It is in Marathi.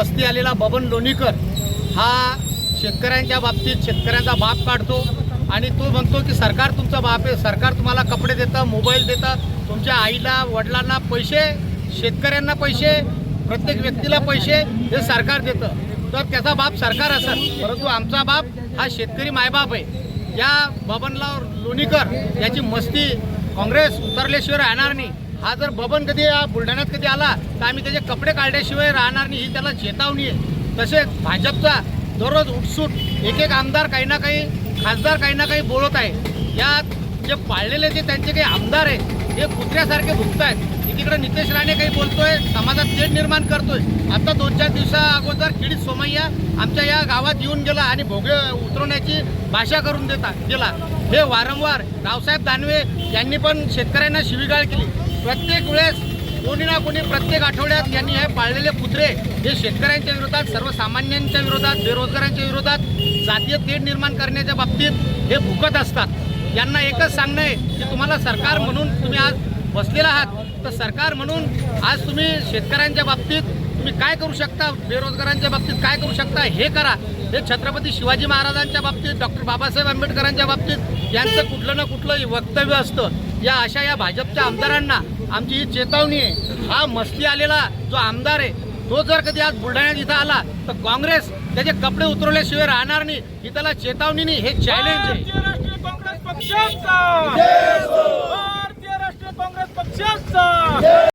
मस्ती आलेला बबन लोणीकर हा शेतकऱ्यांच्या बाबतीत शेतकऱ्यांचा बाप काढतो आणि तो म्हणतो की सरकार तुमचा बाप आहे सरकार तुम्हाला कपडे देतं मोबाईल देतं तुमच्या आईला वडिलांना पैसे शेतकऱ्यांना पैसे प्रत्येक व्यक्तीला पैसे हे सरकार देतं. तर त्याचा बाप सरकार असेल परंतु आमचा बाप हा शेतकरी मायबाप आहे. या बबनराव लोणीकर याची मस्ती काँग्रेस उतरल्याशिवाय राहणार नाही हा जर बबन कधी बुलढाण्यात कधी आला तर आम्ही त्याचे कपडे काढल्याशिवाय राहणार नाही ही त्याला चेतावणी आहे. तसेच भाजपचा दररोज उठसूट एक एक आमदार काही ना काही खासदार काही ना काही बोलत आहे. या जे पाळलेले जे त्यांचे काही आमदार आहेत हे कुत्र्यासारखे भुगत आहेत एकीकडे नितेश राणे काही बोलतोय समाजात तेढ निर्माण करतोय. आता दोन चार दिवसा अगोदर किडीत सोमय्या आमच्या या गावात येऊन गेला आणि भोगे उतरवण्याची भाषा करून देता गेला हे वारंवार रावसाहेब दानवे यांनी पण शेतकऱ्यांना शिवीगाळ केली. प्रत्येक वेळेस कोणी ना कोणी प्रत्येक आठवड्यात यांनी हे पाळलेले कुत्रे हे शेतकऱ्यांच्या विरोधात सर्वसामान्यांच्या विरोधात बेरोजगारांच्या विरोधात जातीय तेढ निर्माण करण्याच्या बाबतीत हे भुकत असतात. यांना एकच सांगणं आहे की तुम्हाला सरकार म्हणून तुम्ही आज बसलेला आहात. तर सरकार म्हणून आज तुम्ही शेतकऱ्यांच्या बाबतीत तुम्ही काय करू शकता? बेरोजगारांच्या बाबतीत काय करू शकता? हे करा. हे छत्रपती शिवाजी महाराजांच्या बाबतीत डॉक्टर बाबासाहेब आंबेडकरांच्या बाबतीत यांचं कुठलं ना कुठलं वक्तव्य असतं. या अशा या भाजपच्या आमदारांना आमची ही चेतावणी आहे. हा मस्ती आलेला जो आमदार आहे तो जर कधी आज बुलढाण्यात इथं आला तर काँग्रेस त्याचे कपडे उतरवल्याशिवाय राहणार नाही. ही त्याला चेतावणी नाही हे चॅलेंज आहे.